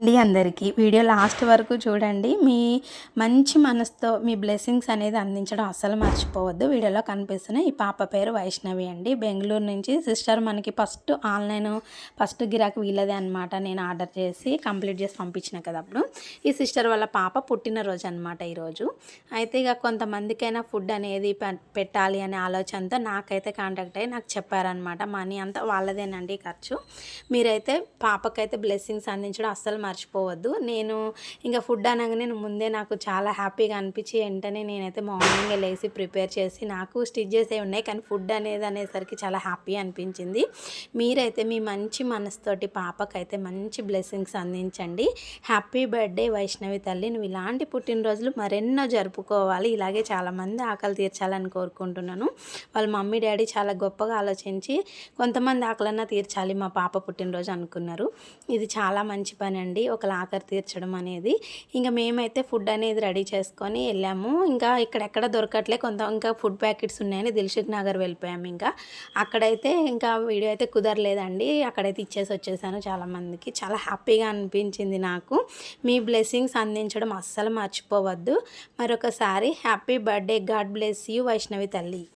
అండి అందరికీ. Video last వరకు చూడండి. మీ మంచి మనసుతో మీ బ్లెస్సింగ్స్ అనేది అందించడం అస్సలు మర్చిపోవద్దు. వీడియోలో కనిపిస్తున్న ఈ పాప పేరు వైష్ణవి అండి. బెంగళూరు నుంచి సిస్టర్ మనకి ఫస్ట్ ఆన్లైన్ ఫస్ట్ గిరాకు వీళ్ళదే అనమాట నేను ఆర్డర్ చేసి కంప్లీట్ చేసి పంపించిన కదా అప్పుడు. ఈ సిస్టర్ వాళ్ళ పాప పుట్టినరోజు అనమాట ఈరోజు. అయితే ఇక కొంతమందికైనా ఫుడ్ అనేది పెట్టాలి అనే ఆలోచనతో నాకైతే కాంటాక్ట్ అయ్యి నాకు చెప్పారనమాట మనీ అంతా వాళ్ళదేనండి ఖర్చు. మీరైతే పాపకైతే బ్లెస్సింగ్స్ అందించడం అస్సలు మర్చిపోవద్దు. నేను ఇంకా ఫుడ్ అనగానే ముందే నాకు చాలా హ్యాపీగా అనిపించి వెంటనే నేనైతే మార్నింగ్ లేసి ప్రిపేర్ చేసి నాకు స్టిచ్చెస్ ఉన్నాయి. కానీ ఫుడ్ అనేది అనేసరికి చాలా హ్యాపీ అనిపించింది. మీరైతే మీ మంచి మనసుతోటి పాపకైతే మంచి బ్లెస్సింగ్స్ అందించండి. హ్యాపీ బర్త్డే వైష్ణవి తల్లి. నువ్వు ఇలాంటి పుట్టినరోజులు మరెన్నో జరుపుకోవాలి. ఇలాగే చాలామంది ఆకలి తీర్చాలని కోరుకుంటున్నాను. వాళ్ళ మమ్మీ డాడీ చాలా గొప్పగా ఆలోచించి కొంతమంది ఆకలన్నా తీర్చాలి మా పాప పుట్టినరోజు అనుకున్నారు. ఇది చాలా మంచి పని అండి. అండి. ఒక లాకర్ తీర్చడం అనేది. ఇంకా మేమైతే ఫుడ్ అనేది రెడీ చేసుకొని వెళ్ళాము. ఇంకా ఇక్కడెక్కడ దొరకట్లే కొంత ఇంకా ఫుడ్ ప్యాకెట్స్ ఉన్నాయని దిల్షుక్ నగర్ వెళ్ళిపోయాము ఇంకా. అక్కడైతే ఇంకా వీడియో అయితే కుదరలేదండి. అక్కడైతే ఇచ్చేసి వచ్చేసాను చాలామందికి చాలా హ్యాపీగా అనిపించింది నాకు. మీ బ్లెస్సింగ్స్ అందించడం అస్సలు మర్చిపోవద్దు. మరొకసారి happy birthday. God bless you Vaishnavi తల్లి.